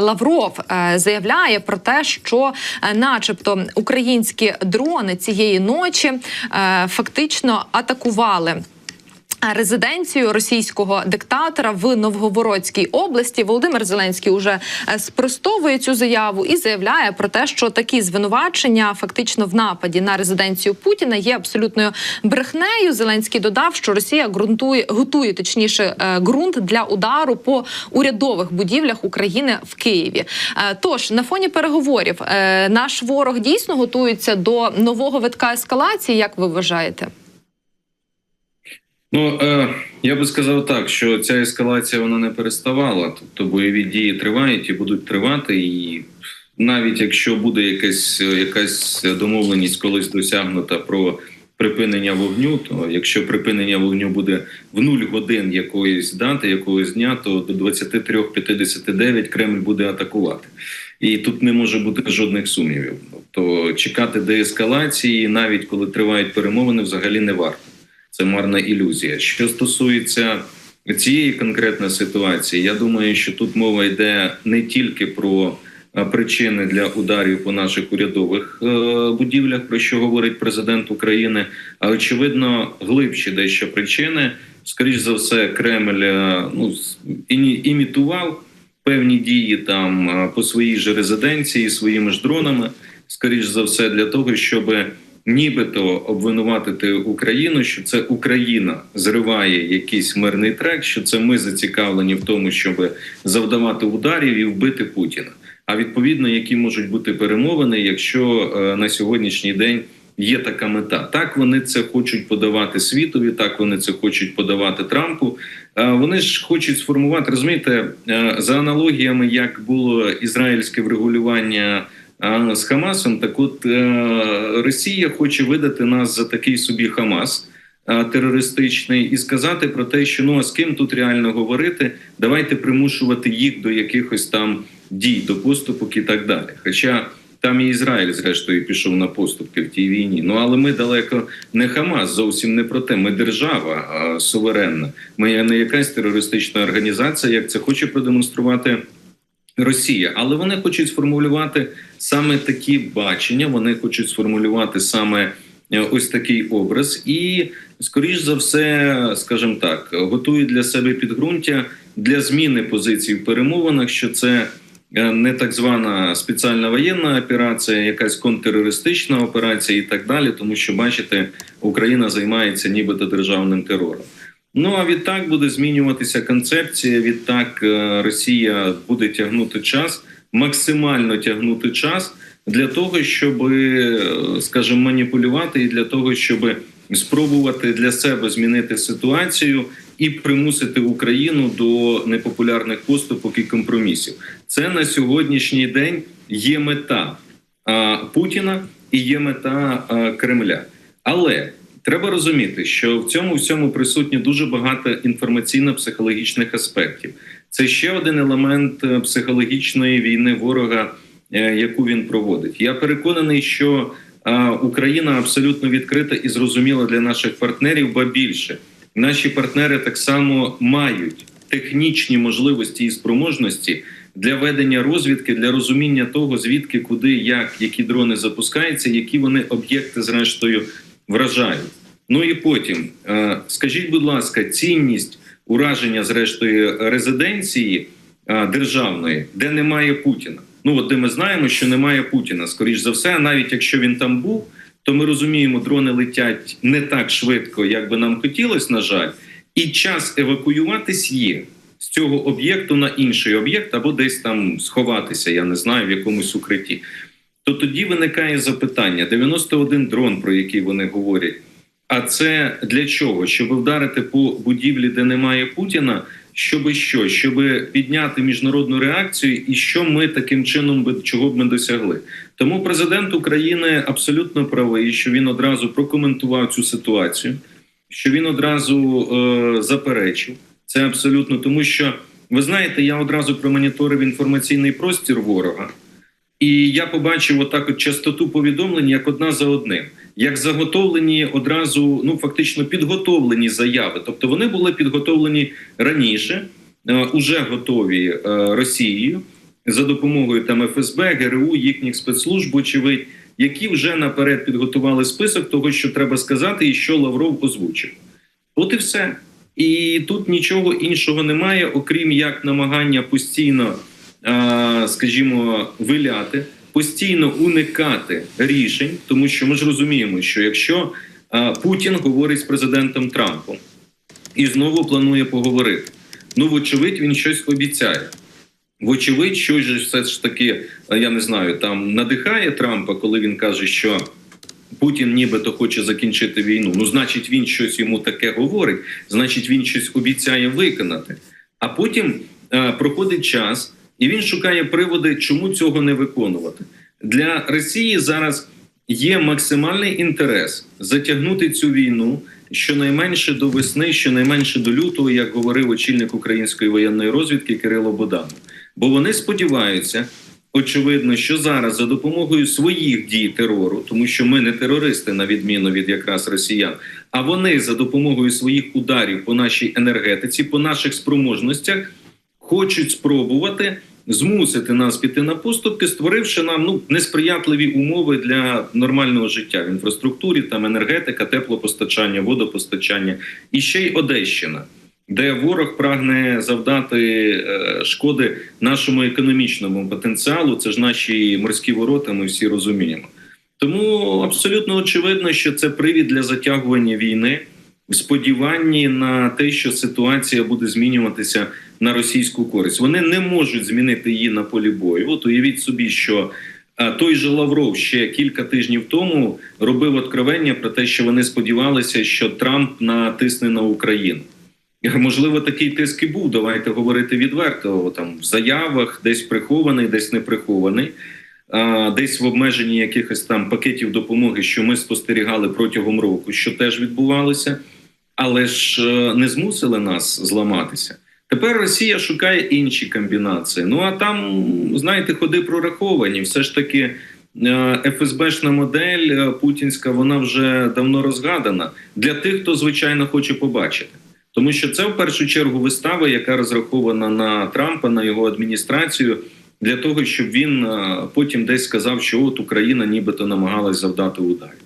Лавров е, заявляє про те, що, е, начебто, українські дрони цієї ночі е, фактично атакували. Резиденцію російського диктатора в Новгородській області Володимир Зеленський уже е, спростовує цю заяву і заявляє про те, що такі звинувачення фактично в нападі на резиденцію Путіна є абсолютною брехнею. Зеленський додав, що Росія ґрунтує готує точніше е, ґрунт для удару по урядових будівлях України в Києві. Е, Тож на фоні переговорів наш ворог дійсно готується до нового витка ескалації. Як ви вважаєте? Ну е, я би сказав так, що ця ескалація вона не переставала. Тобто бойові дії тривають і будуть тривати. І навіть якщо буде якась якась домовленість колись досягнута про припинення вогню, то якщо припинення вогню буде в нуль годин якоїсь дати, якогось дня, то до 23.59 Кремль буде атакувати. І тут не може бути жодних сумнівів. Тобто чекати деескалації, навіть коли тривають перемовини, взагалі не варто. Це марна ілюзія. Що стосується цієї конкретної ситуації, я думаю, що тут мова йде не тільки про е, причини для ударів по наших урядових е, будівлях, про що говорить президент України, а очевидно, глибші дещо причини. Скоріш за все, Кремль е, ну імітував певні дії там по своїй же резиденції своїми ж дронами. Скоріш за все, для того, щоби нібито обвинуватити Україну, що це Україна зриває якийсь мирний трек, що це ми зацікавлені в тому, щоб завдавати ударів і вбити Путіна. А відповідно, які можуть бути перемовини, якщо е, на сьогоднішній день є така мета. Так вони це хочуть подавати світові, так вони це хочуть подавати Трампу. Е, Вони ж хочуть сформувати, розумієте, е, за аналогіями, як було ізраїльське врегулювання. З Хамасом, так от е, Росія хоче видати нас за такий собі Хамас е, терористичний і сказати про те, що ну а з ким тут реально говорити, давайте примушувати їх до якихось там дій, до поступок і так далі. Хоча там і Ізраїль, зрештою, пішов на поступки в тій війні. Ну але ми далеко не Хамас, зовсім не про те. Ми держава суверенна. Ми не якась терористична організація, як це хоче продемонструвати. Росія, але вони хочуть сформулювати саме такі бачення. Вони хочуть сформулювати саме е, ось такий образ, і скоріш за все, скажімо так, готують для себе підґрунтя для зміни позицій в перемовинах. Що це е, не так звана спеціальна воєнна операція, якась контртерористична операція і так далі, тому що бачите, Україна займається нібито державним терором. Ну а відтак буде змінюватися концепція. Відтак е, Росія буде тягнути час, максимально тягнути час для того, щоб, е, скажімо, маніпулювати, і для того, щоб спробувати для себе змінити ситуацію і примусити Україну до непопулярних поступок і компромісів. Це на сьогоднішній день є мета Путіна і є мета Кремля. Але Треба розуміти, що в цьому всьому присутні дуже багато інформаційно-психологічних аспектів. Це ще один елемент е, психологічної війни ворога, е, яку він проводить. Я переконаний, що е, Україна абсолютно відкрита і зрозуміла для наших партнерів, ба більше наші партнери так само мають технічні можливості і спроможності для ведення розвідки, для розуміння того, звідки, куди, як, які дрони запускаються, які вони об'єкти зрештою вражають. Ну і потім е, скажіть, будь ласка, цінність ураження зрештою резиденції е, державної, де немає Путіна. Ну от де ми знаємо, що немає Путіна. Скоріш за все, навіть якщо він там був, то ми розуміємо, дрони летять не так швидко, як би нам хотілося, на жаль, і час евакуюватись є з цього об'єкту на інший об'єкт або десь там сховатися, я не знаю, в якомусь укритті то тоді виникає запитання: 91 дрон, про який вони говорять. А це для чого? Щоб вдарити по будівлі, де немає Путіна, щоби що? Щоб підняти міжнародну реакцію, і що ми таким чином би чого б ми досягли? Тому президент України абсолютно правий, що він одразу прокоментував цю ситуацію, що він одразу е, заперечив це абсолютно, тому що ви знаєте, я одразу промоніторив інформаційний простір ворога. І я побачив отак от частоту повідомлень як одна за одним, як заготовлені одразу, ну фактично підготовлені заяви. Тобто вони були підготовлені раніше, е, уже готові е, Росією. за допомогою там ФСБ, ГРУ, їхніх спецслужб, очевидь, які вже наперед підготували список того, що треба сказати, і що Лавров озвучив. От і все. І тут нічого іншого немає, окрім як намагання постійно, скажімо, виляти, постійно уникати рішень, тому що ми ж розуміємо, що якщо Путін говорить з президентом Трампом і знову планує поговорити, ну вочевидь, він щось обіцяє. Вочевидь, щось же все ж таки, я не знаю, там надихає Трампа, коли він каже, що Путін нібито хоче закінчити війну. Ну, значить, він щось йому таке говорить, значить, він щось обіцяє виконати. А потім е, проходить час, і він шукає приводи, чому цього не виконувати. Для Росії зараз є максимальний інтерес затягнути цю війну щонайменше до весни, щонайменше до лютого, як говорив очільник української воєнної розвідки Кирило Боданов. Бо вони сподіваються, очевидно, що зараз за допомогою своїх дій терору, тому що ми не терористи, на відміну від якраз росіян, а вони за допомогою своїх ударів по нашій енергетиці, по наших спроможностях, хочуть спробувати змусити нас піти на поступки, створивши нам ну несприятливі умови для нормального життя в інфраструктурі, там енергетика, теплопостачання, водопостачання і ще й Одещина де ворог прагне завдати е, шкоди нашому економічному потенціалу. Це ж наші морські ворота. Ми всі розуміємо. Тому абсолютно очевидно, що це привід для затягування війни в сподіванні на те, що ситуація буде змінюватися на російську користь. Вони не можуть змінити її на полі бою. От уявіть собі, що той же Лавров ще кілька тижнів тому робив откровення про те, що вони сподівалися, що Трамп натисне на Україну. Можливо, такий тиск і був. Давайте говорити відверто. Там в заявах, десь прихований, десь не прихований, десь в обмеженні якихось там пакетів допомоги, що ми спостерігали протягом року, що теж відбувалося, але ж е, не змусили нас зламатися. Тепер Росія шукає інші комбінації. Ну а там, знаєте, ходи прораховані. Все ж таки, е, ФСБшна модель е, путінська, вона вже давно розгадана для тих, хто звичайно хоче побачити. Тому що це в першу чергу вистава, яка розрахована на Трампа, на його адміністрацію, для того, щоб він потім десь сказав, що от Україна нібито намагалась завдати ударів.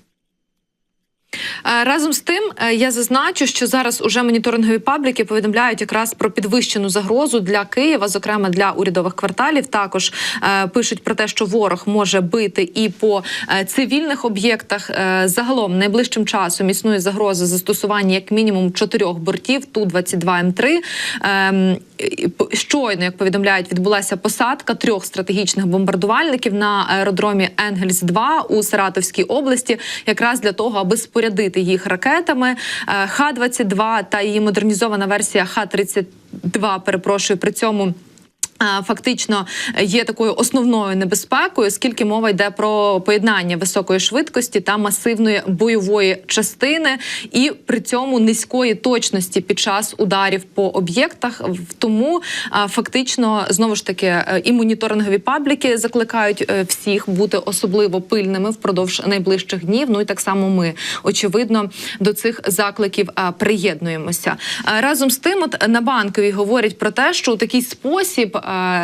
Е, Разом з тим, е, я зазначу, що зараз уже моніторингові пабліки повідомляють якраз про підвищену загрозу для Києва, зокрема для урядових кварталів. Також е, пишуть про те, що ворог може бити і по цивільних об'єктах. Загалом найближчим часом існує загроза застосування як мінімум чотирьох бортів ту 22 м 3 Ем, і п- щойно, як повідомляють, відбулася посадка трьох стратегічних бомбардувальників на аеродромі Енгельс 2 у Саратовській області, якраз для того, аби спорядити їх ракетами. Е, Х-22 та її модернізована версія Х-32, перепрошую, при цьому. Фактично є такою основною небезпекою, оскільки мова йде про поєднання високої швидкості та масивної бойової частини, і при цьому низької точності під час ударів по об'єктах. Тому фактично знову ж таки е, і моніторингові пабліки закликають е, всіх бути особливо пильними впродовж найближчих днів. Ну і так само ми очевидно до цих закликів приєднуємося. Разом з тим, от на банковій говорять про те, що у такий спосіб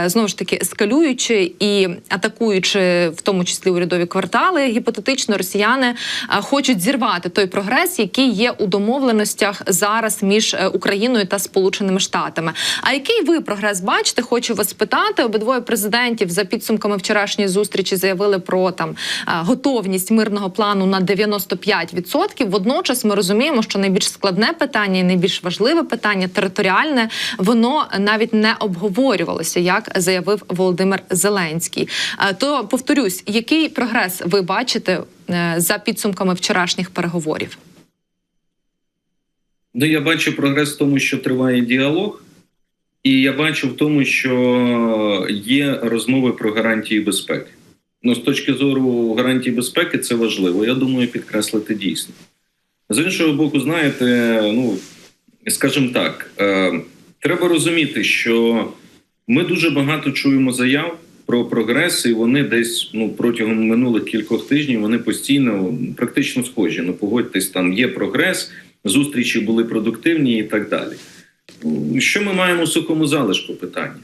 знову ж таки ескалюючи і атакуючи, в тому числі урядові квартали, гіпотетично росіяни хочуть зірвати той прогрес, який є у домовленостях зараз між е, Україною та Сполученими Штатами. А який ви прогрес бачите? Хочу вас питати. Обидвоє президентів за підсумками вчорашньої зустрічі заявили про там готовність мирного плану на 95%. Водночас ми розуміємо, що найбільш складне питання і найбільш важливе питання територіальне, воно навіть не обговорювалося, як заявив Володимир Зеленський. Е, То повторюсь, який прогрес ви бачите е, за підсумками вчорашніх переговорів? Ну, я бачу прогрес в тому, що триває діалог, і я бачу в тому, що є розмови про гарантії безпеки. Ну, з точки зору гарантій безпеки, це важливо. Я думаю, підкреслити дійсно. З іншого боку, знаєте, ну скажімо так, е, треба розуміти, що ми дуже багато чуємо заяв про прогрес, і вони десь ну протягом минулих кількох тижнів вони постійно практично схожі. Ну, погодьтесь, там є прогрес, зустрічі були продуктивні і так далі. Що ми маємо у сухому залишку питання?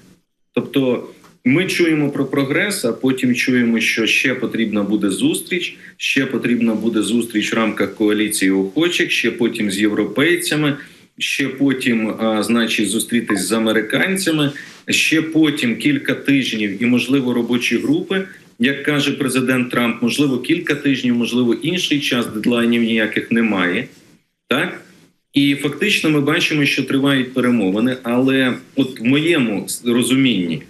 Тобто ми чуємо про прогрес, а потім чуємо, що ще потрібна буде зустріч, ще потрібна буде зустріч в рамках коаліції охочих, ще потім з європейцями, ще потім, значить, зустрітись з американцями, ще потім кілька тижнів і, можливо, робочі групи. Як каже президент Трамп, можливо, кілька тижнів, можливо, інший час дедлайнів ніяких немає. Так і фактично ми бачимо, що тривають перемовини. Але от в моєму розумінні,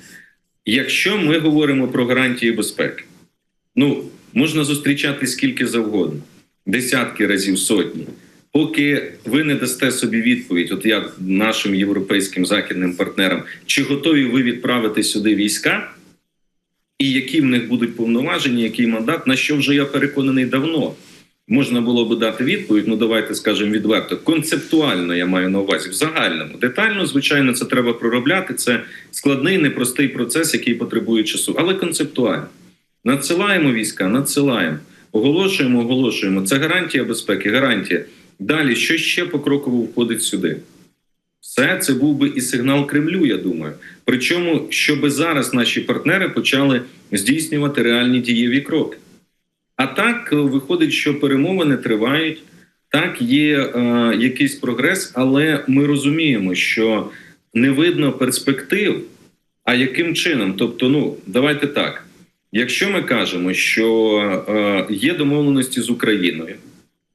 якщо ми говоримо про гарантії безпеки, ну можна зустрічати скільки завгодно, десятки разів, сотні. Поки ви не дасте собі відповідь, от як нашим європейським західним партнерам, чи готові ви відправити сюди війська, і які в них будуть повноваження, який мандат, на що вже я переконаний давно. Можна було би дати відповідь, ну давайте скажемо відверто. Концептуально я маю на увазі в загальному. Детально, звичайно, це треба проробляти. Це складний, непростий процес, який потребує часу, але концептуально. Надсилаємо війська, надсилаємо, оголошуємо, оголошуємо. Це гарантія безпеки, гарантія. Далі, що ще покроково входить сюди? Все це був би і сигнал Кремлю, я думаю. Причому, щоби зараз наші партнери почали здійснювати реальні дієві кроки. А так е, виходить, що перемовини тривають, так є е, якийсь прогрес, але ми розуміємо, що не видно перспектив. А яким чином? Тобто, ну давайте так. Якщо ми кажемо, що е, є домовленості з Україною,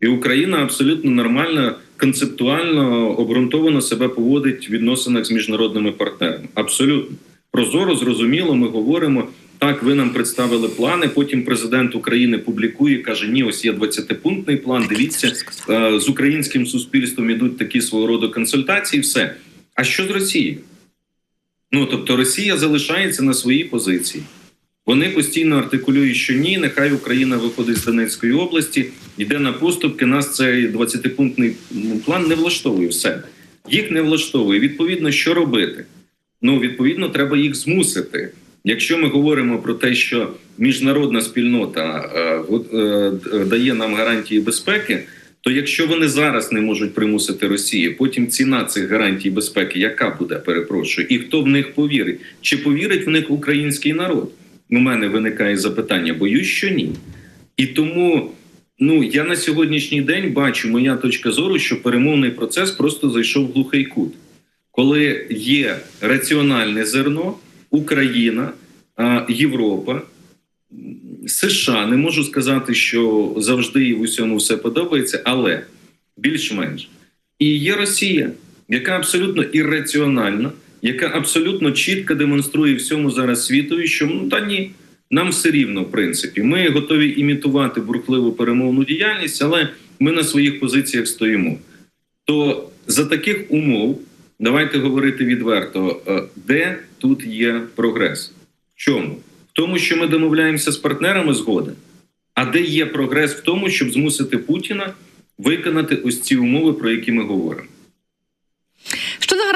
і Україна абсолютно нормально, концептуально обґрунтовано себе поводить в відносинах з міжнародними партнерами. Абсолютно прозоро, зрозуміло, ми говоримо. Так, ви нам представили плани. Потім президент України публікує, каже: Ні, ось є 20-пунктний план. Дивіться, е, з українським суспільством ідуть такі свого роду консультації. Все. А що з Росією? Ну тобто, Росія залишається на своїй позиції. Вони постійно артикулюють, що ні, нехай Україна виходить з Донецької області, йде на поступки. Нас цей 20-пунктний план не влаштовує все. Їх не влаштовує. Відповідно, що робити? Ну, відповідно, треба їх змусити. Якщо ми говоримо про те, що міжнародна спільнота е, е, дає нам гарантії безпеки, то якщо вони зараз не можуть примусити Росію, потім ціна цих гарантій безпеки, яка буде, перепрошую, і хто в них повірить? Чи повірить в них український народ? У мене виникає запитання. Боюсь, що ні. І тому ну я на сьогоднішній день бачу моя точка зору, що перемовний процес просто зайшов в глухий кут, коли є раціональне зерно, Україна, Європа. США не можу сказати, що завжди і в усьому все подобається, але більш-менш. І є Росія, яка абсолютно ірраціональна, яка абсолютно чітко демонструє всьому зараз світові, що ну та ні, нам все рівно, в принципі. Ми готові імітувати бурхливу перемовну діяльність, але ми на своїх позиціях стоїмо. То за таких умов давайте говорити відверто, де тут є прогрес? В чому? В тому, що ми домовляємося з партнерами згоди, а де є прогрес в тому, щоб змусити Путіна виконати ось ці умови, про які ми говоримо.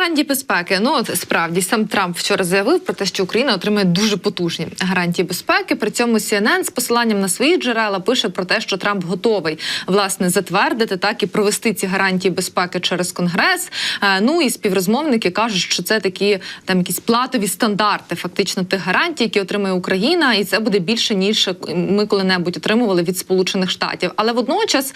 Щодо гарантій безпеки, ну от справді сам Трамп вчора заявив про те, що Україна отримає дуже потужні гарантії безпеки. При цьому CNN з посиланням на свої джерела пише про те, що Трамп готовий власне затвердити так і провести ці гарантії безпеки через конгрес. Е, Ну і співрозмовники кажуть, що це такі там якісь платові стандарти, фактично тих гарантій, які отримує Україна, і це буде більше ніж ми коли-небудь отримували від Сполучених Штатів. Але водночас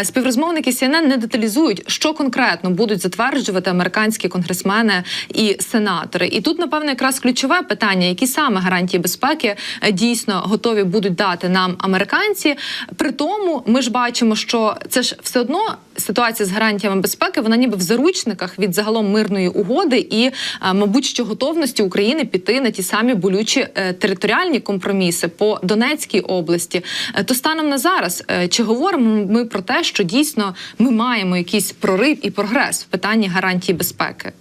е, співрозмовники CNN не деталізують, що конкретно будуть затверджувати американські конгресмени і сенатори. І тут, напевно, якраз ключове питання, які саме гарантії безпеки е, дійсно готові будуть дати нам американці. При тому, ми ж бачимо, що це ж все одно ситуація з гарантіями безпеки, вона ніби в заручниках від загалом мирної угоди, і, е, мабуть, що готовності України піти на ті самі болючі е, територіальні компроміси по Донецькій області. То станом на зараз, чи говоримо ми про те, що дійсно ми маємо якийсь прорив і прогрес в питанні гарантії безпеки?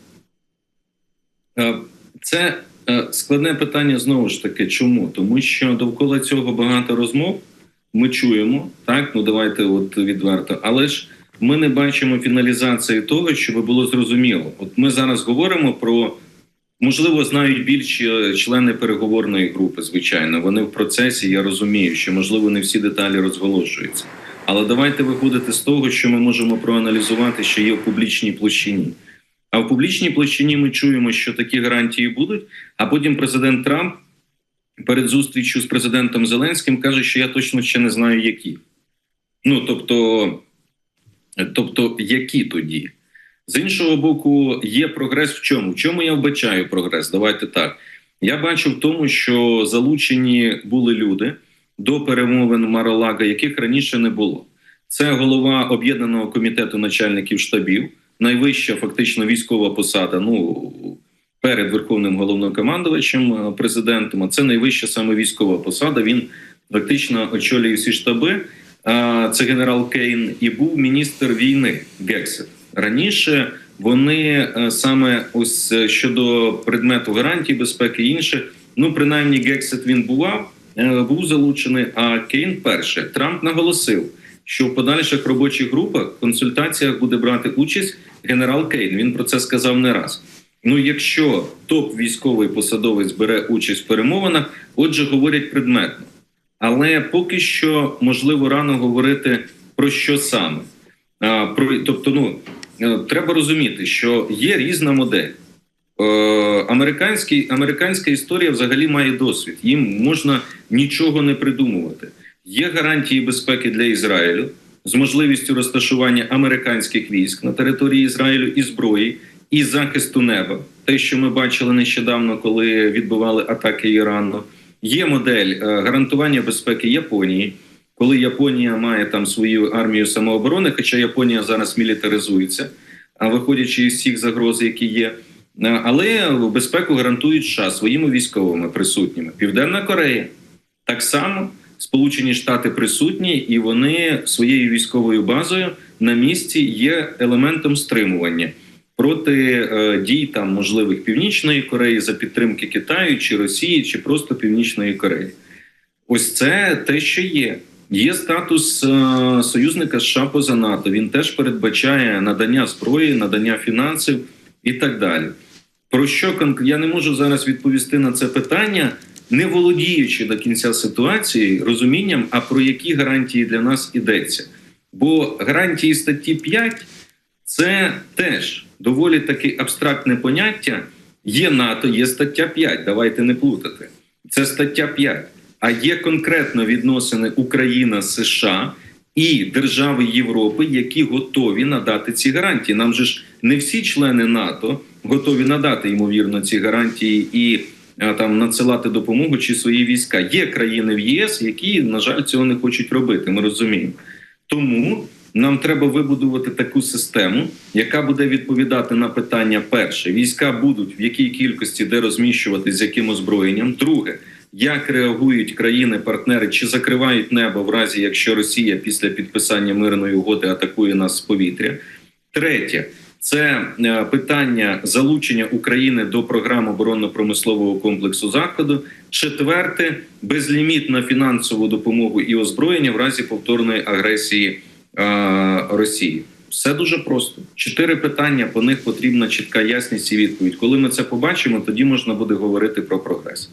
Е, Це е, складне питання знову ж таки. Чому? Тому що довкола цього багато розмов ми чуємо, так ну давайте от відверто, але ж ми не бачимо фіналізації того, щоб було зрозуміло. От ми зараз говоримо про можливо знають більші члени переговорної групи. Звичайно, вони в процесі. Я розумію, що можливо не всі деталі розголошуються. Але давайте виходити з того, що ми можемо проаналізувати, що є в публічній площині. А в публічній площині ми чуємо, що такі гарантії будуть. А потім президент Трамп перед зустрічю з президентом Зеленським каже, що я точно ще не знаю, які. Ну тобто, тобто, які тоді? З іншого боку, є прогрес в чому? В чому я вбачаю прогрес? Давайте так. Я бачу в тому, що залучені були люди до перемовин Маролага, яких раніше не було. Це голова об'єднаного комітету начальників штабів, найвища фактично військова посада. Ну перед верховним головнокомандувачем е, президентом. А це найвища саме військова посада. Він фактично очолює всі штаби. Це генерал Кейн і був міністр війни Гексет. Раніше вони е, саме ось е, щодо предмету гарантій безпеки і інше. Ну принаймні Гексет він бував, е, був залучений. А Кейн перше Трамп наголосив, що в подальших робочих групах консультаціях буде брати участь генерал Кейн. Він про це сказав не раз. Ну, якщо топ військовий посадовець бере участь в перемовинах, отже, говорять предметно. Але поки що можливо рано говорити про що саме. А, про, тобто, ну е, треба розуміти, що є різна модель. Е, американська історія взагалі має досвід. Їм можна нічого не придумувати. Є гарантії безпеки для Ізраїлю з можливістю розташування американських військ на території Ізраїлю і зброї, і захисту неба. Те, що ми бачили нещодавно, коли відбивали атаки Ірану. Є модель е, гарантування безпеки Японії, коли Японія має там свою армію самооборони, хоча Японія зараз мілітаризується, виходячи із всіх загроз, які є. Е, Але безпеку гарантують США своїми військовими присутніми. Південна Корея так само Сполучені Штати присутні, і вони своєю військовою базою на місці є елементом стримування проти е, дій там можливих Північної Кореї за підтримки Китаю чи Росії, чи просто Північної Кореї. Ось це те, що є. Є статус е, союзника США поза НАТО. Він теж передбачає надання зброї, надання фінансів і так далі. Про що я не можу зараз відповісти на це питання, не володіючи до кінця ситуації розумінням, а про які гарантії для нас ідеться. Бо гарантії статті 5 це теж доволі таки абстрактне поняття. Є НАТО, є стаття 5, давайте не плутати. Це стаття 5. А є конкретно відносини Україна, США і держави Європи, які готові надати ці гарантії. Нам же ж не всі члени НАТО готові надати ймовірно ці гарантії і там надсилати допомогу чи свої війська. Є країни в ЄС, які на жаль цього не хочуть робити. Ми розуміємо. Тому нам треба вибудувати таку систему, яка буде відповідати на питання: перше, війська будуть в якій кількості де розміщувати, з яким озброєнням. Друге, як реагують країни-партнери, чи закривають небо в разі, якщо Росія після підписання мирної угоди атакує нас з повітря. Третє. Це е, питання залучення України до програм оборонно-промислового комплексу заходу. Четверте безлімітна фінансову допомогу і озброєння в разі повторної агресії е, Росії. Все дуже просто. Чотири питання по них потрібна чітка ясність і відповідь. Коли ми це побачимо, тоді можна буде говорити про прогрес.